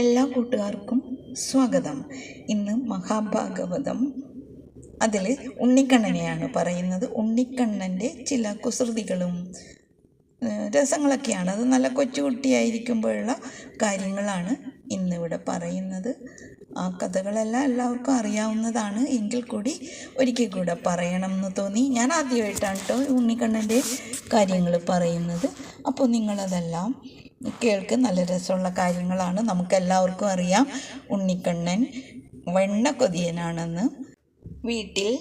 എല്ലാ കൂട്ടുകാർക്കും സ്വാഗതം. ഇന്ന് മഹാഭാഗവതം അതിൽ ഉണ്ണിക്കണ്ണനെയാണ് പറയുന്നത്. ഉണ്ണിക്കണ്ണന്റെ ചില കുസൃതികളും രസങ്ങളൊക്കെയാണ്. അത് നല്ല കൊച്ചുകുട്ടിയായിരിക്കുമ്പോഴുള്ള കാര്യങ്ങളാണ് ഇന്നിവിടെ പറയുന്നത്. ആ കഥകളെല്ലാം എല്ലാവർക്കും അറിയാവുന്നതാണ്. എങ്കിൽ കൂടി ഒരിക്കൽ കൂടെ പറയണം എന്ന് തോന്നി. ഞാൻ ആദ്യമായിട്ടാണ് കേട്ടോ ഉണ്ണിക്കണ്ണന്റെ കാര്യങ്ങൾ പറയുന്നത്. അപ്പോൾ നിങ്ങളതെല്ലാം കേൾക്ക് നല്ല രസമുള്ള കാര്യങ്ങളാണ്. നമുക്കെല്ലാവർക്കും അറിയാം. ഉണ്ണിക്കണ്ണൻ വെണ്ണ കൊതിയനാണെന്ന്. വീട്ടിൽ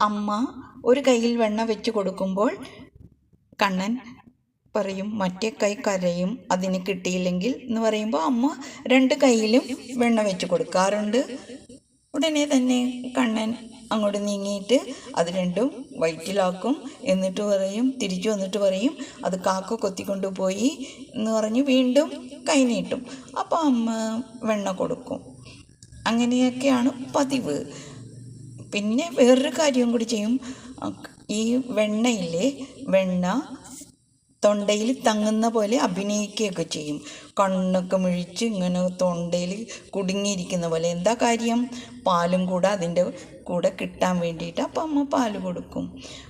അമ്മ ഒരു കയ്യിൽ വെണ്ണ വെച്ച് കൊടുക്കുമ്പോൾ കണ്ണൻ പറയും മറ്റേ കൈ കരയും അതിന് കിട്ടിയില്ലെങ്കിൽ എന്ന് പറയുമ്പോൾ അമ്മ രണ്ട് കൈയിലും വെണ്ണ വെച്ച് കൊടുക്കാറുണ്ട്. ഉടനെ തന്നെ കണ്ണൻ അങ്ങോട്ട് നീങ്ങിയിട്ട് അത് രണ്ടും വയറ്റിലാക്കും. എന്നിട്ട് പറയും തിരിച്ചു വന്നിട്ട് പറയും അത് കാക്ക കൊത്തിക്കൊണ്ട് പോയി എന്ന് പറഞ്ഞ് വീണ്ടും കൈ നീട്ടും അപ്പോൾ അമ്മ വെണ്ണ കൊടുക്കും. അങ്ങനെയൊക്കെയാണ് പതിവ്. പിന്നെ വേറൊരു കാര്യം കൂടി ചെയ്യും. ഈ വെണ്ണയില്ലേ വെണ്ണ തൊണ്ടയിൽ തങ്ങുന്ന പോലെ അഭിനയിക്കുകയൊക്കെ ചെയ്യും. കണ്ണൊക്കെ മിഴിച്ച് ഇങ്ങനെ തൊണ്ടയിൽ കുടുങ്ങിയിരിക്കുന്ന പോലെ. എന്താ കാര്യം? പാലും കൂടെ അതിന്റെ കൂടെ കിട്ടാൻ വേണ്ടിയിട്ട് അപ്പം അമ്മ പാൽ കൊടുക്കും.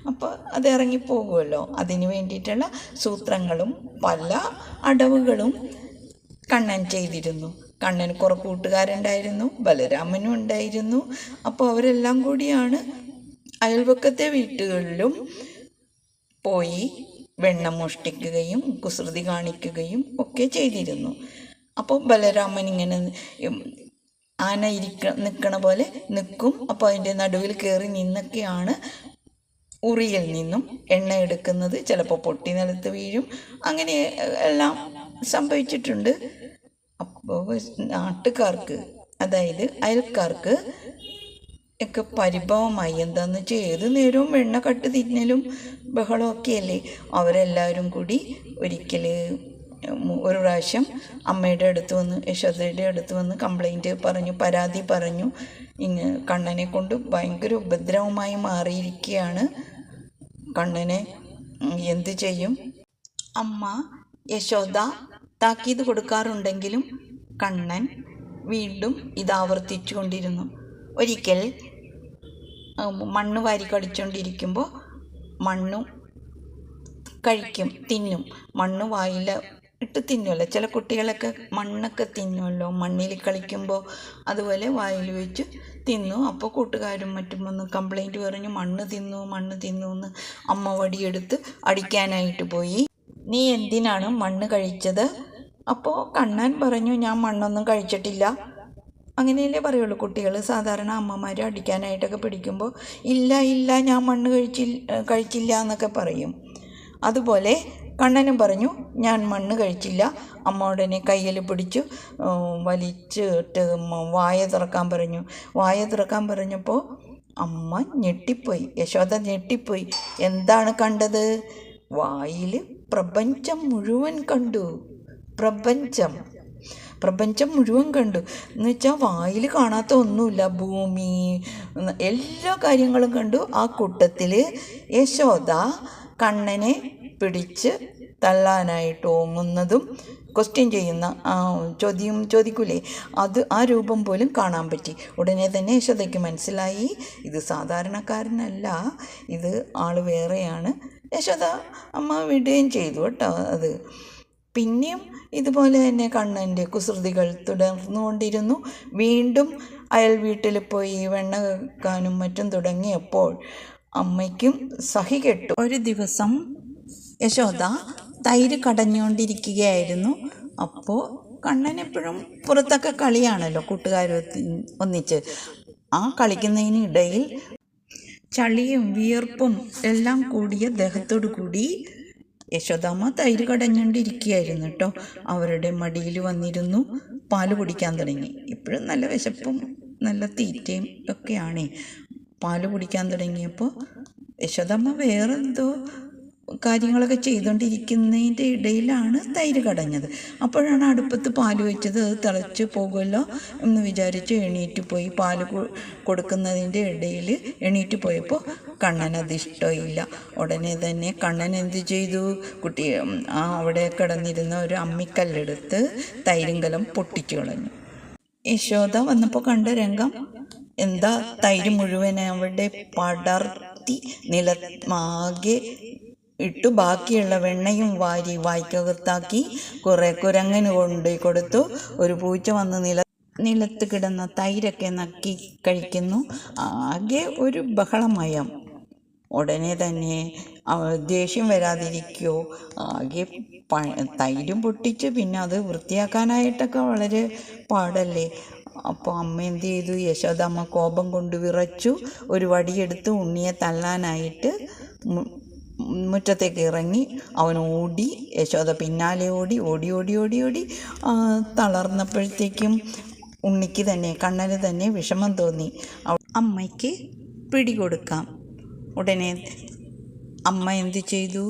അപ്പോൾ അത് ഇറങ്ങിപ്പോകുമല്ലോ അതിന് വേണ്ടിയിട്ടുള്ള സൂത്രങ്ങളും പല അടവുകളും കണ്ണൻ ചെയ്തിരുന്നു. കണ്ണന് കുറെ കൂട്ടുകാരുണ്ടായിരുന്നു ബലരാമനും ഉണ്ടായിരുന്നു. അപ്പോൾ അവരെല്ലാം കൂടിയാണ് അയൽവക്കത്തെ വീട്ടുകളിലും പോയി വെണ്ണ മോഷ്ടിക്കുകയും കുസൃതി കാണിക്കുകയും ഒക്കെ ചെയ്തിരുന്നു. അപ്പോൾ ബലരാമൻ ഇങ്ങനെ ആന ഇരിക്ക നിൽക്കണ പോലെ നിൽക്കും അപ്പോൾ അതിന്റെ നടുവിൽ കയറി നിന്നൊക്കെയാണ് ഉറിയിൽ നിന്നും എണ്ണ എടുക്കുന്നത്. ചിലപ്പോൾ പൊട്ടി നിലത്ത് വീഴും. അങ്ങനെ എല്ലാം സംഭവിച്ചിട്ടുണ്ട്. അപ്പോൾ നാട്ടുകാർക്ക് അതായത് അയൽക്കാർക്ക് ഒക്കെ പരിഭവമായി. എന്താന്ന് വെച്ചാൽ ഏത് നേരവും വെണ്ണ കട്ട് തിന്നലും ബഹളമൊക്കെ അല്ലേ അവരെല്ലാവരും കൂടി ഒരിക്കൽ ഒരു പ്രാവശ്യം അമ്മയുടെ അടുത്ത് വന്ന് യശോദയുടെ അടുത്ത് വന്ന് കംപ്ലൈന്റ് പറഞ്ഞു പരാതി പറഞ്ഞു. ഇങ്ങ് കണ്ണനെ കൊണ്ട് ഭയങ്കര ഉപദ്രവമായി മാറിയിരിക്കുകയാണ് കണ്ണനെ എന്ത് ചെയ്യും? അമ്മ യശോദ താക്കീത് കൊടുക്കാറുണ്ടെങ്കിലും കണ്ണൻ വീണ്ടും ഇത് ആവർത്തിച്ചു കൊണ്ടിരുന്നു ഒരിക്കൽ മണ്ണ് വാരി കടിച്ചുകൊണ്ടിരിക്കുമ്പോൾ മണ്ണും കഴിക്കും തിന്നും. മണ്ണ് വായിൽ ഇട്ട് തിന്നുമല്ലോ ചില കുട്ടികളൊക്കെ മണ്ണൊക്കെ തിന്നുമല്ലോ മണ്ണിൽ കളിക്കുമ്പോൾ അതുപോലെ വായിൽ വെച്ച് തിന്നു. അപ്പോൾ കൂട്ടുകാരും മറ്റും വന്ന് കംപ്ലൈന്റ് പറഞ്ഞു മണ്ണ് തിന്നു മണ്ണ് തിന്നു എന്ന് അമ്മ വടിയെടുത്ത് അടിക്കാനായിട്ട് പോയി. നീ എന്തിനാണ് മണ്ണ് കഴിച്ചത്? അപ്പോൾ കണ്ണൻ പറഞ്ഞു ഞാൻ മണ്ണൊന്നും കഴിച്ചിട്ടില്ല. അങ്ങനെയല്ലേ പറയുള്ളൂ. കുട്ടികൾ സാധാരണ അമ്മമാർ അടിക്കാനായിട്ടൊക്കെ പിടിക്കുമ്പോൾ ഇല്ല ഇല്ല ഞാൻ മണ്ണ് കഴിച്ചില്ല കഴിച്ചില്ല എന്നൊക്കെ പറയും. അതുപോലെ കണ്ണനും പറഞ്ഞു ഞാൻ മണ്ണ് കഴിച്ചില്ല. അമ്മ ഉടനെ കയ്യിൽ പിടിച്ചു വലിച്ചിട്ട് വായ തുറക്കാൻ പറഞ്ഞു. വായ തുറക്കാൻ പറഞ്ഞപ്പോൾ അമ്മ ഞെട്ടിപ്പോയി. യശോദ ഞെട്ടിപ്പോയി. എന്താണ് കണ്ടത്? വായിൽ പ്രപഞ്ചം മുഴുവൻ കണ്ടു. പ്രപഞ്ചം. പ്രപഞ്ചം മുഴുവൻ കണ്ടു. എന്ന് വെച്ചാൽ വായിൽ കാണാത്ത ഒന്നുമില്ല. ഭൂമി എല്ലാ കാര്യങ്ങളും കണ്ടു. ആ കൂട്ടത്തിൽ യശോദ കണ്ണനെ പിടിച്ച് തള്ളാനായിട്ട് ഓങ്ങുന്നതും ക്വസ്റ്റ്യൻ ചെയ്യുന്ന ചോദ്യം ചോദിക്കൂലേ? അത് ആ രൂപം പോലും കാണാൻ പറ്റി. ഉടനെ തന്നെ യശോദയ്ക്ക് മനസ്സിലായി. ഇത് സാധാരണക്കാരനല്ല. ഇത് ആൾ വേറെയാണ്. യശോദ അമ്മ വിടുകയും ചെയ്തു കേട്ടോ അത്. പിന്നെയും ഇതുപോലെ തന്നെ കണ്ണന്റെ കുസൃതികൾ തുടർന്നുകൊണ്ടിരുന്നു. വീണ്ടും അയൽ വീട്ടിൽ പോയി വെണ്ണ കാനും മറ്റും തുടങ്ങിയപ്പോൾ അമ്മയ്ക്കും സഹി കെട്ടു. ഒരു ദിവസം യശോദ തൈര് കടഞ്ഞുകൊണ്ടിരിക്കുകയായിരുന്നു. അപ്പോൾ കണ്ണൻ എപ്പോഴും പുറത്തൊക്കെ കളിയാണല്ലോ കൂട്ടുകാർ ഒന്നിച്ച്. ആ കളിക്കുന്നതിനിടയിൽ ചളിയും വിയർപ്പും എല്ലാം കൂടിയ ദേഹത്തോടു കൂടി യശോദാമ്മ തൈര് കടഞ്ഞുകൊണ്ടിരിക്കുകയായിരുന്നു കേട്ടോ. അവരുടെ മടിയിൽ വന്നിരുന്നു. പാൽ കുടിക്കാൻ തുടങ്ങി. ഇപ്പോഴും നല്ല വിശപ്പും നല്ല തീറ്റയും ഒക്കെയാണ്. പാൽ കുടിക്കാൻ തുടങ്ങിയപ്പോൾ യശോദാമ്മ വേറെന്തോ കാര്യങ്ങളൊക്കെ ചെയ്തുകൊണ്ടിരിക്കുന്നതിന്റെ ഇടയിലാണ് തൈര് കടഞ്ഞത്. അപ്പോഴാണ് അടുപ്പത്ത് പാൽ വെച്ചത് അത് തിളച്ച് പോകുമല്ലോ എന്ന് വിചാരിച്ച് എണീറ്റ് പോയി. പാൽ കൊടുക്കുന്നതിന്റെ ഇടയിൽ എണീറ്റ് പോയപ്പോൾ കണ്ണൻ അത് ഇഷ്ടമില്ല. ഉടനെ തന്നെ കണ്ണൻ എന്ത് ചെയ്തു? കുട്ടി ആ അവിടെ കിടന്നിരുന്ന ഒരു അമ്മിക്കല്ലെടുത്ത് തൈരും കലം പൊട്ടിച്ചു കളഞ്ഞു. യശോദ വന്നപ്പോൾ കണ്ട രംഗം എന്താ തൈര് മുഴുവൻ അവിടെ പടർത്തി നിലമാകെ ഇട്ടു ബാക്കിയുള്ള വെണ്ണയും വാരി വായ്ക്കകത്താക്കി കുറെ കുരങ്ങന് കൊണ്ട് കൊടുത്തു. ഒരു പൂച്ച വന്ന് നില നിലത്ത് കിടന്ന തൈരൊക്കെ നക്കി കഴിക്കുന്നു. ആകെ ഒരു ബഹളമയം. ഉടനെ തന്നെ ദേഷ്യം വരാതിരിക്കോ. ആകെ പ തൈരും പൊട്ടിച്ച് പിന്നെ അത് വൃത്തിയാക്കാനായിട്ടൊക്കെ വളരെ പാടല്ലേ. അപ്പോൾ അമ്മ എന്ത് ചെയ്തു? യശോദമ്മ കോപം കൊണ്ട് വിറച്ചു. ഒരു വടിയെടുത്ത് ഉണ്ണിയെ തല്ലാനായിട്ട് മുറ്റത്തേക്ക് ഇറങ്ങി അവൻ ഓടി യശോദ പിന്നാലെ ഓടി ഓടി ഓടി ഓടി ഓടി തളർന്നപ്പോഴത്തേക്കും ഉണ്ണിക്ക് തന്നെ കണ്ണന് തന്നെ വിഷമം തോന്നി. അമ്മയ്ക്ക് പിടികൊടുക്കാം ഉടനെ അമ്മ എന്ത് ചെയ്തു?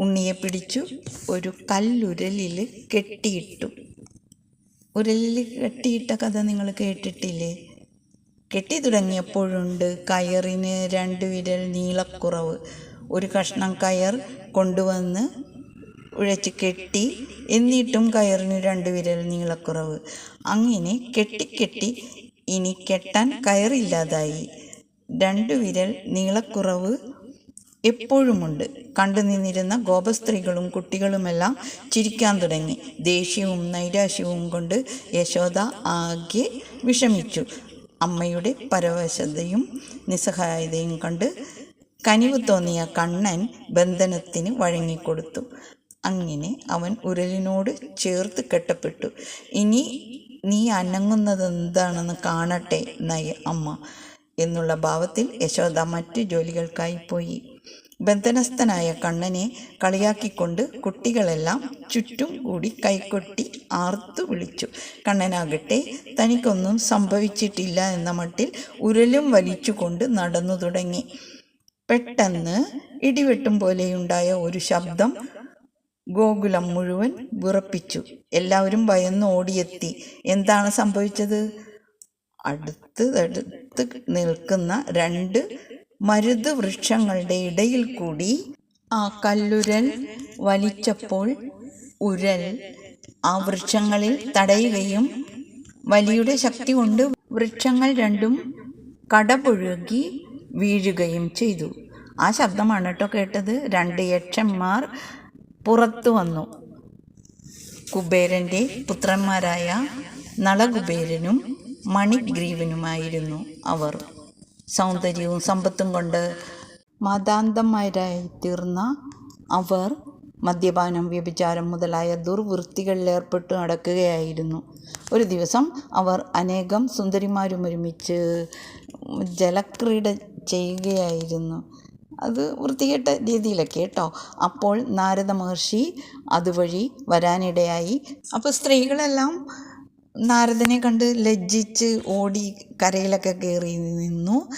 ഉണ്ണിയെ പിടിച്ചു ഒരു കല്ലുരലിൽ കെട്ടിയിട്ടു. ഉരലിൽ കെട്ടിയിട്ട കഥ നിങ്ങൾ കേട്ടിട്ടില്ലേ? കെട്ടി തുടങ്ങിയപ്പോഴുണ്ട് കയറിന് രണ്ട് വിരൽ നീളക്കുറവ്. ഒരു കഷ്ണം കയർ കൊണ്ടുവന്ന് ഉഴച്ച് കെട്ടി എന്നിട്ടും കയറിന് രണ്ട് വിരൽ നീളക്കുറവ്. അങ്ങനെ കെട്ടിക്കെട്ടി കെട്ടി ഇനി കെട്ടാൻ കയറില്ലാതായി. രണ്ട് വിരൽ നീളക്കുറവ് എപ്പോഴുമുണ്ട്. കണ്ടു നിന്നിരുന്ന ഗോപസ്ത്രീകളും കുട്ടികളുമെല്ലാം ചിരിക്കാൻ തുടങ്ങി. ദേഷ്യവും നൈരാശ്യവും കൊണ്ട് യശോദ ആകെ വിഷമിച്ചു. അമ്മയുടെ പരവശതയും നിസ്സഹായതയും കണ്ട് കനിവ് തോന്നിയ കണ്ണൻ ബന്ധനത്തിന് വഴങ്ങിക്കൊടുത്തു. അങ്ങനെ അവൻ ഉരലിനോട് ചേർത്ത് കെട്ടപ്പെട്ടു. ഇനി നീ അനങ്ങുന്നത് എന്താണെന്ന് കാണട്ടെ നയ അമ്മ എന്നുള്ള ഭാവത്തിൽ യശോദ മറ്റു ജോലികൾക്കായി പോയി. ബന്ധനസ്ഥനായ കണ്ണനെ കളിയാക്കിക്കൊണ്ട് കുട്ടികളെല്ലാം ചുറ്റും കൂടി കൈകൊട്ടി ആർത്തു വിളിച്ചു. കണ്ണനാകട്ടെ തനിക്കൊന്നും സംഭവിച്ചിട്ടില്ല എന്ന മട്ടിൽ ഉരലും വലിച്ചുകൊണ്ട് നടന്നു തുടങ്ങി. പെട്ടെന്ന് ഇടിവെട്ടും പോലെയുണ്ടായ ഒരു ശബ്ദം ഗോകുലം മുഴുവൻ വിറപ്പിച്ചു. എല്ലാവരും ഭയന്ന് ഓടിയെത്തി. എന്താണ് സംഭവിച്ചത്? അടുത്ത് അടുത്ത് നിൽക്കുന്ന രണ്ട് മരുത് വൃക്ഷങ്ങളുടെ ഇടയിൽ കൂടി ആ കല്ലുരൽ വലിച്ചപ്പോൾ ഉരൽ ആ വൃക്ഷങ്ങളിൽ തടയുകയും വലിയുടെ ശക്തി കൊണ്ട് വൃക്ഷങ്ങൾ രണ്ടും കടപുഴുകി വീഴുകയും ചെയ്തു. ആ ശബ്ദമാണ് കേട്ടോ കേട്ടത്. രണ്ട് യക്ഷന്മാർ പുറത്തു വന്നു. കുബേരന്റെ പുത്രന്മാരായ നളകുബേരനും മണിഗ്രീവനുമായിരുന്നു അവർ. സൗന്ദര്യവും സമ്പത്തും കൊണ്ട് മതാന്തന്മാരായി തീർന്ന അവർ മദ്യപാനം വ്യഭിചാരം മുതലായ ദുർവൃത്തികളിൽ ഏർപ്പെട്ട് നടക്കുകയായിരുന്നു. ഒരു ദിവസം അവർ അനേകം സുന്ദരിമാരും ഒരുമിച്ച് ജലക്രീഡ ചെയ്യുകയായിരുന്നു. അത് വൃത്തികെട്ട രീതിയിലൊക്കെ കേട്ടോ. അപ്പോൾ നാരദ മഹർഷി അതുവഴി വരാനിടയായി. അപ്പോൾ സ്ത്രീകളെല്ലാം നാരദനെ കണ്ട് ലജ്ജിച്ച് ഓടി കരയിലൊക്കെ കയറി നിന്നു.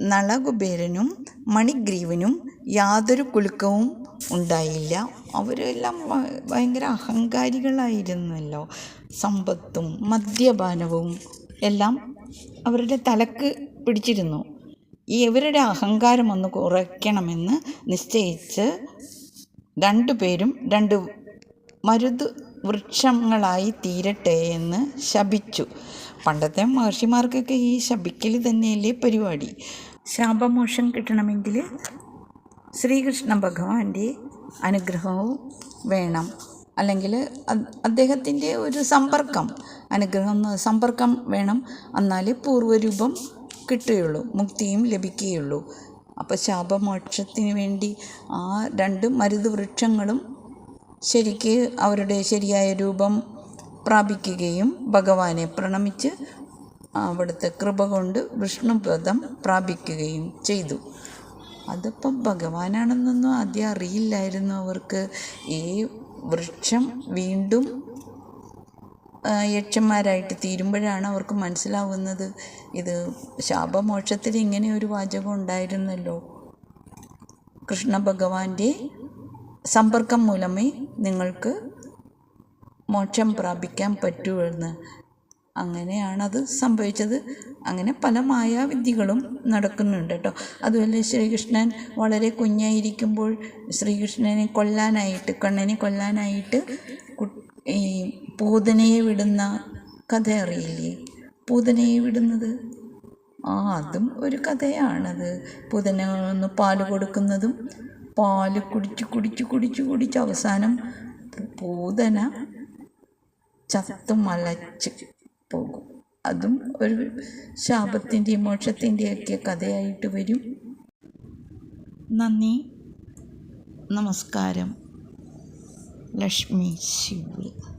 നളകുബേരനും മണിഗ്രീവനും യാതൊരു കുലുക്കവും ഉണ്ടായില്ല. അവരെല്ലാം ഭയങ്കര അഹങ്കാരികളായിരുന്നല്ലോ. സമ്പത്തും മദ്യപാനവും എല്ലാം അവരുടെ തലക്ക് പിടിച്ചിരുന്നു. ഈ ഇവരുടെ അഹങ്കാരം ഒന്ന് കുറയ്ക്കണമെന്ന് നിശ്ചയിച്ച് രണ്ടുപേരും രണ്ട് മരുത് വൃക്ഷങ്ങളായി തീരട്ടെ എന്ന് ശപിച്ചു. പണ്ടത്തെ മഹർഷിമാർക്കൊക്കെ ഈ ശപിക്കൽ തന്നെയല്ലേ പരിപാടി. ശാപമോഷം കിട്ടണമെങ്കിൽ ശ്രീകൃഷ്ണ ഭഗവാന്റെ അനുഗ്രഹവും വേണം. അല്ലെങ്കിൽ അദ്ദേഹത്തിന്റെ ഒരു സമ്പർക്കം അനുഗ്രഹം സമ്പർക്കം വേണം. എന്നാൽ പൂർവരൂപം കിട്ടുകയുള്ളൂ മുക്തിയും ലഭിക്കുകയുള്ളൂ. അപ്പോൾ ശാപമോക്ഷത്തിന് വേണ്ടി ആ രണ്ട് മരുത് വൃക്ഷങ്ങളും ശരിക്ക് അവരുടെ ശരിയായ രൂപം പ്രാപിക്കുകയും ഭഗവാനെ പ്രണമിച്ച് അവിടുത്തെ കൃപ കൊണ്ട് വിഷ്ണുപദം പ്രാപിക്കുകയും ചെയ്തു. അതിപ്പം ഭഗവാനാണെന്നൊന്നും ആദ്യം അറിയില്ലായിരുന്നു അവർക്ക്. ഈ വൃക്ഷം വീണ്ടും യക്ഷന്മാരായിട്ട് തീരുമ്പോഴാണ് അവർക്ക് മനസ്സിലാവുന്നത് ഇത് ശാപമോക്ഷത്തിൽ ഇങ്ങനെ ഒരു വാചകം ഉണ്ടായിരുന്നല്ലോ. കൃഷ്ണ ഭഗവാന്റെ സമ്പർക്കം മൂലമേ നിങ്ങൾക്ക് മോക്ഷം പ്രാപിക്കാൻ പറ്റൂ എന്ന് അങ്ങനെയാണത് സംഭവിച്ചത്. അങ്ങനെ പല മായാവിദ്യകളും നടക്കുന്നുണ്ട് കേട്ടോ. അതുപോലെ ശ്രീകൃഷ്ണൻ വളരെ കുഞ്ഞായിരിക്കുമ്പോൾ ശ്രീകൃഷ്ണനെ കൊല്ലാനായിട്ട് കണ്ണനെ കൊല്ലാനായിട്ട് ഈ പൂതനയെ വിടുന്ന കഥ അറിയില്ലേ? പൂതനയെ വിടുന്നത്? ആ അതും ഒരു കഥയാണത്. പൂതന ഒന്ന് പാൽ കൊടുക്കുന്നതും പാൽ കുടിച്ച് കുടിച്ച് കുടിച്ച് കുടിച്ച് അവസാനം പൂതന ചത്തു മലച്ച് പോകും. അതും ഒരു ശാപത്തിന്റെയും മോക്ഷത്തിന്റെയൊക്കെ കഥയായിട്ട് വരും. നന്ദി. നമസ്കാരം. ലക്ഷ്മി ശിവ്.